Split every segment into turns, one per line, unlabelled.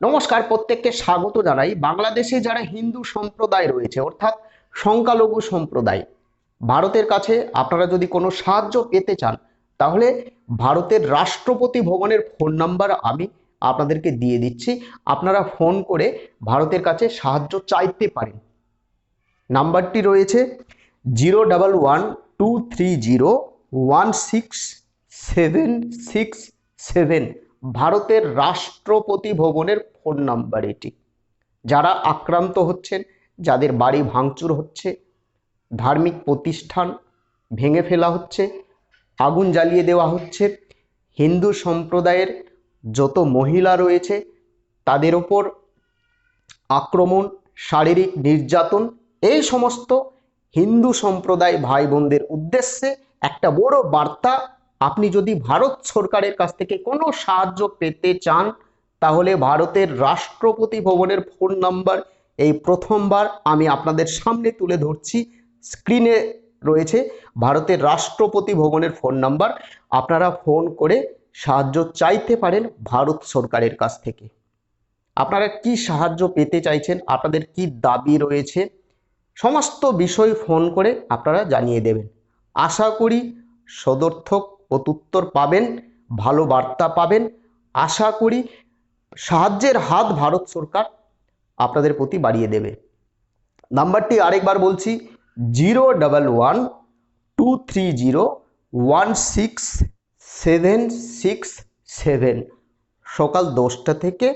নমস্কার, প্রত্যেককে স্বাগত জানাই। বাংলাদেশে যারা হিন্দু সম্প্রদায় রয়েছে, অর্থাৎ সংখ্যালঘু সম্প্রদায়, ভারতের কাছে আপনারা যদি কোনো সাহায্য পেতে চান, তাহলে ভারতের রাষ্ট্রপতি ভবনের ফোন নাম্বার আমি আপনাদেরকে দিয়ে দিচ্ছি। আপনারা ফোন করে ভারতের কাছে সাহায্য চাইতে পারেন। নাম্বারটি রয়েছে zero double one two three zero one six seven six seven. ভারতের রাষ্ট্রপতি ভবনের ফোন নাম্বার এটি। যারা আক্রান্ত হচ্ছেন, যাদের বাড়ি ভাঙচুর হচ্ছে, ধার্মিক প্রতিষ্ঠান ভেঙে ফেলা হচ্ছে, আগুন জ্বালিয়ে দেওয়া হচ্ছে, হিন্দু সম্প্রদায়ের যত মহিলা রয়েছে, তাদের ওপর আক্রমণ, শারীরিক নির্যাতন এই সমস্ত হিন্দু সম্প্রদায় ভাই বোনদের উদ্দেশ্যে একটা বড় বার্তা আপনি যদি ভারত সরকারের কাছ থেকে কোনো সাহায্য পেতে চান, তাহলে ভারতের রাষ্ট্রপতি ভবনের ফোন নাম্বার এই প্রথমবার আমি আপনাদের সামনে তুলে ধরছি। স্ক্রিনে রয়েছে ভারতের রাষ্ট্রপতি ভবনের ফোন নাম্বার। আপনারা ফোন করে সাহায্য চাইতে পারেন ভারত সরকারের কাছ থেকে। আপনারা কি সাহায্য পেতে চাইছেন? আপনাদের কি দাবি রয়েছে? সমস্ত বিষয় ফোন করে আপনারা জানিয়ে দেবেন। আশা করি সদর্থক প্রত্যুত্তর পাবেন, ভালো বার্তা পাবেন। আশা করি সাহায্যের হাত ভারত সরকার আপনাদের প্রতি বাড়িয়ে দেবে। নাম্বারটি আরেকবার বলছি, zero double one two three zero one six seven six seven. সকাল দশটা থেকে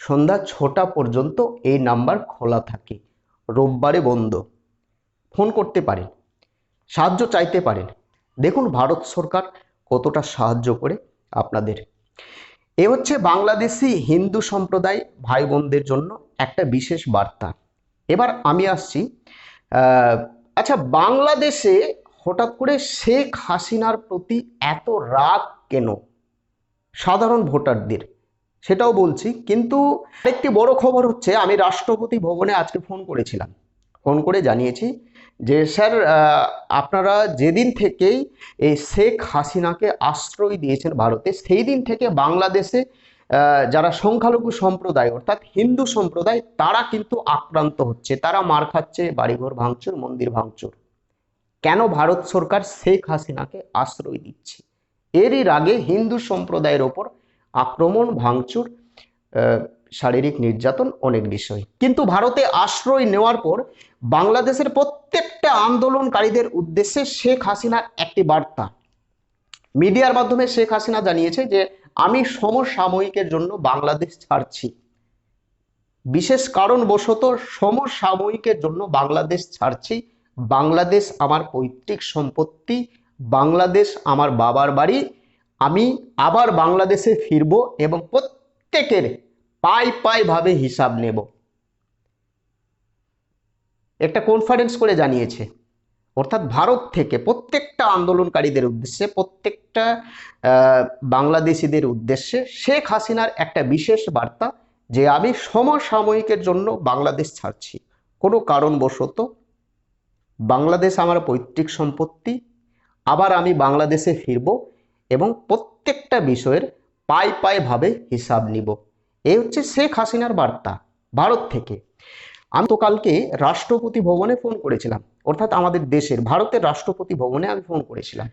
সন্ধ্যা ছটা পর্যন্ত এই নাম্বার খোলা থাকে। রোববারে বন্ধ। ফোন করতে পারেন, সাহায্য চাইতে পারেন। দেখুন, ভারত সরকার কতটা সাহায্য করে আপনাদের। এ হচ্ছে বাংলাদেশি হিন্দু সম্প্রদায় ভাই বোনদের জন্য একটা বিশেষ বার্তা। এবার আমি আসছি আচ্ছা বাংলাদেশে হঠাৎ করে শেখ হাসিনার প্রতি এত রাগ কেন? সাধারণ ভোটারদের, সেটাও বলছি। কিন্তু একটি বড় খবর হচ্ছে, আমি রাষ্ট্রপতি ভবনে আজকে ফোন করেছিলাম। ফোন করে জানিয়েছি যে, স্যার আপনারা যেদিন থেকেই এই শেখ হাসিনাকে আশ্রয় দিয়েছেন ভারতে, সেই দিন থেকে বাংলাদেশে যারা সংখ্যালঘু সম্প্রদায়, অর্থাৎ হিন্দু সম্প্রদায়, তারা কিন্তু আক্রান্ত হচ্ছে। তারা মার খাচ্ছে, বাড়িঘর ভাঙচুর, মন্দির ভাঙচুর। কেন ভারত সরকার শেখ হাসিনাকে আশ্রয় দিচ্ছে? এরই আগে হিন্দু সম্প্রদায়ের ওপর আক্রমণ, ভাঙচুর শারীরিক নির্যাতন অনেক বিষয়। কিন্তু ভারতে আশ্রয় নেওয়ার পর বাংলাদেশের প্রত্যেকটা আন্দোলনকারীদের উদ্দেশ্যে শেখ হাসিনার একটি বার্তা। মিডিয়ার মাধ্যমে শেখ হাসিনা জানিয়েছে যে, আমি সমসাময়িকের জন্য বাংলাদেশ ছাড়ছি। বিশেষ কারণবশত সমসাময়িকের জন্য বাংলাদেশ ছাড়ছি। বাংলাদেশ আমার পৈতৃক সম্পত্তি, বাংলাদেশ আমার বাবার বাড়ি। আমি আবার বাংলাদেশে ফিরব এবং প্রত্যেকের পাই পাই ভাবে হিসাব নেব। একটা কনফারেন্স করে জানিয়েছে, অর্থাৎ ভারত থেকে প্রত্যেকটা আন্দোলনকারীদের উদ্দেশ্যে, প্রত্যেকটা বাংলাদেশিদের উদ্দেশ্যে শেখ হাসিনার একটা বিশেষ বার্তা যে আমি সমসাময়িকের জন্য বাংলাদেশ ছাড়ছি। কোনো কারণবশত বাংলাদেশ আমার পৈতৃক সম্পত্তি, আবার আমি বাংলাদেশে ফিরব এবং প্রত্যেকটা বিষয়ের পাই পাই ভাবে হিসাব নিব। এই হচ্ছে শেখ হাসিনার বার্তা ভারত থেকে। আমি তো কালকে রাষ্ট্রপতি ভবনে ফোন করেছিলাম, অর্থাৎ আমাদের দেশের, ভারতের রাষ্ট্রপতি ভবনে আমি ফোন করেছিলাম।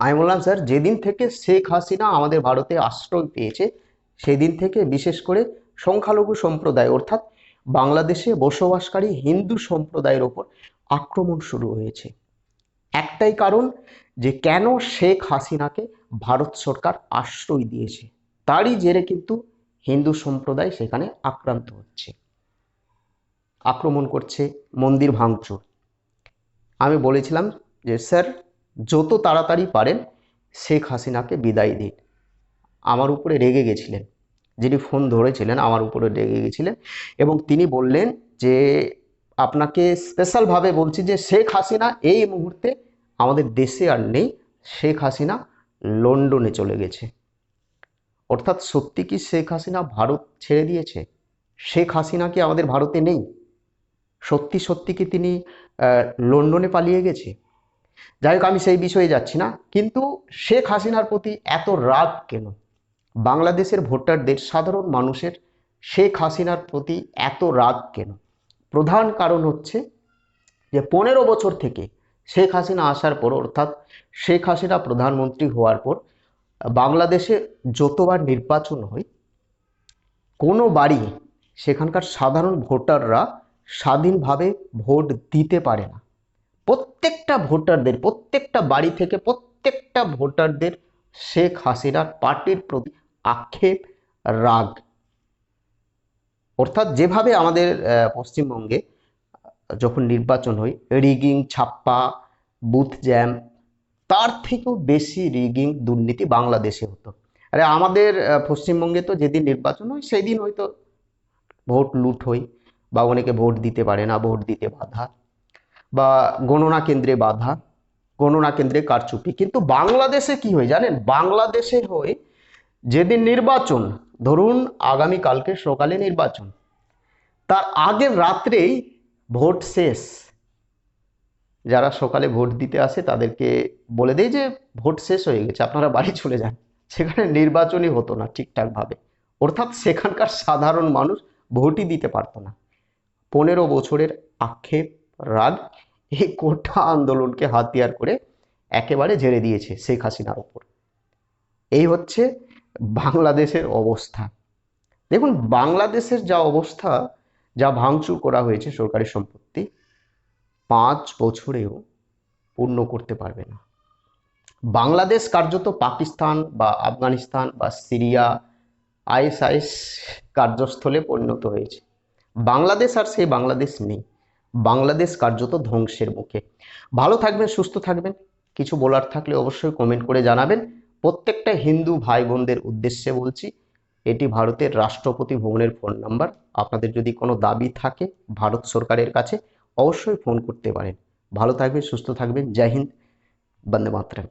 আমি বললাম, স্যার, যেদিন থেকে শেখ হাসিনা আমাদের ভারতে আশ্রয় পেয়েছে, সেদিন থেকে বিশেষ করে সংখ্যালঘু সম্প্রদায়, অর্থাৎ বাংলাদেশে বসবাসকারী হিন্দু সম্প্রদায়ের ওপর আক্রমণ শুরু হয়েছে। একটাই কারণ যে কেন শেখ হাসিনাকে ভারত সরকার আশ্রয় দিয়েছে। তারই জেরে কিন্তু হিন্দু সম্প্রদায় সেখানে আক্রান্ত হচ্ছে। আক্রমণ করছে মন্দির ভাঙচুর। আমি বলেছিলাম যে, স্যার, যত তাড়াতাড়ি পারেন, শেখ হাসিনাকে বিদায় দিন। আমার উপরে রেগে গেছিলেন। যিনি ফোন ধরেছিলেন, আমার উপরে রেগে গেছিলেন এবং তিনি বললেন যে, আপনাকে স্পেশালভাবে বলছি যে, শেখ হাসিনা এই মুহূর্তে আমাদের দেশে আর নেই। শেখ হাসিনা লন্ডনে চলে গেছে। অর্থাৎ সত্যি কি শেখ হাসিনা ভারত ছেড়ে দিয়েছে? শেখ হাসিনা কি আমাদের ভারতে নেই? সত্যি সত্যি কি তিনি লন্ডনে পালিয়ে গেছে? যাই হোক, আমি সেই বিষয়ে যাচ্ছি না। কিন্তু শেখ হাসিনার প্রতি এত রাগ কেন? বাংলাদেশের ভোটারদের, সাধারণ মানুষের শেখ হাসিনার প্রতি এত রাগ কেন? প্রধান কারণ হচ্ছে যে পনেরো বছর থেকে শেখ হাসিনা আসার পর, অর্থাৎ শেখ হাসিনা প্রধানমন্ত্রী হওয়ার পর বাংলাদেশে যতবার নির্বাচন হয়, কোনো বাড়ি সেখানকার সাধারণ ভোটাররা স্বাধীনভাবে ভোট দিতে পারে না। প্রত্যেকটা ভোটারদের, প্রত্যেকটা বাড়ি থেকে প্রত্যেকটা ভোটারদের শেখ হাসিনার পার্টির প্রতি আক্ষেপ, রাগ। অর্থাৎ যেভাবে আমাদের পশ্চিমবঙ্গে যখন নির্বাচন হয়, রিগিং, ছাপ্পা, বুথ জ্যাম তার থেকেও বেশি রিগিং দুর্নীতি বাংলাদেশে হতো। আরে আমাদের পশ্চিমবঙ্গে তো যেদিন নির্বাচন হয় সেই দিন হয়তো ভোট লুট হয় বা অনেকে ভোট দিতে পারে না, ভোট দিতে বাধা বা গণনা কেন্দ্রে বাধা, গণনা কেন্দ্রে কারচুপি। কিন্তু বাংলাদেশে কি হয় জানেন? বাংলাদেশে হয় যেদিন নির্বাচন, ধরুন আগামী কালকে সকালে নির্বাচন, তার আগের রাত্রেই ভোট শেষ। যারা সকালে ভোট দিতে আসে তাদেরকে বলে দেয় যে ভোট শেষ হয়ে গেছে, আপনারা বাড়ি চলে যান। সেখানে নির্বাচনই হতো না ঠিকঠাকভাবে। অর্থাৎ সেখানকার সাধারণ মানুষ ভোটই দিতে পারতো না। পনেরো বছরের আক্ষেপ, রাগ, এই কোটা আন্দোলনকে হাতিয়ার করে একেবারে ঝেড়ে দিয়েছে শেখ হাসিনার ওপর। এই হচ্ছে বাংলাদেশের অবস্থা। দেখুন, বাংলাদেশের যা অবস্থা, যা ভাঙচুর করা হয়েছে সরকারি সম্পত্তি পাঁচ বছরেও পূর্ণ করতে পারবে না। বাংলাদেশ কার্যত পাকিস্তান বা আফগানিস্তান বা সিরিয়া, আইএসআইএস কার্যস্থলে পরিণত হয়েছে। বাংলাদেশ আর সেই বাংলাদেশ নেই। বাংলাদেশ কার্যত ধ্বংসের মুখে। ভালো থাকবেন, সুস্থ থাকবেন। কিছু বলার থাকলে অবশ্যই কমেন্ট করে জানাবেন। প্রত্যেকটা হিন্দু ভাই বোনদের উদ্দেশ্যে বলছি, এটি ভারতের রাষ্ট্রপতি ভবনের ফোন নাম্বার আপনাদের যদি কোনো দাবি থাকে, ভারত সরকারের কাছে অবশ্যই ফোন করতে পারেন। ভালো থাকবেন সুস্থ থাকবেন। জয় হিন্দ বন্দে মাতরম।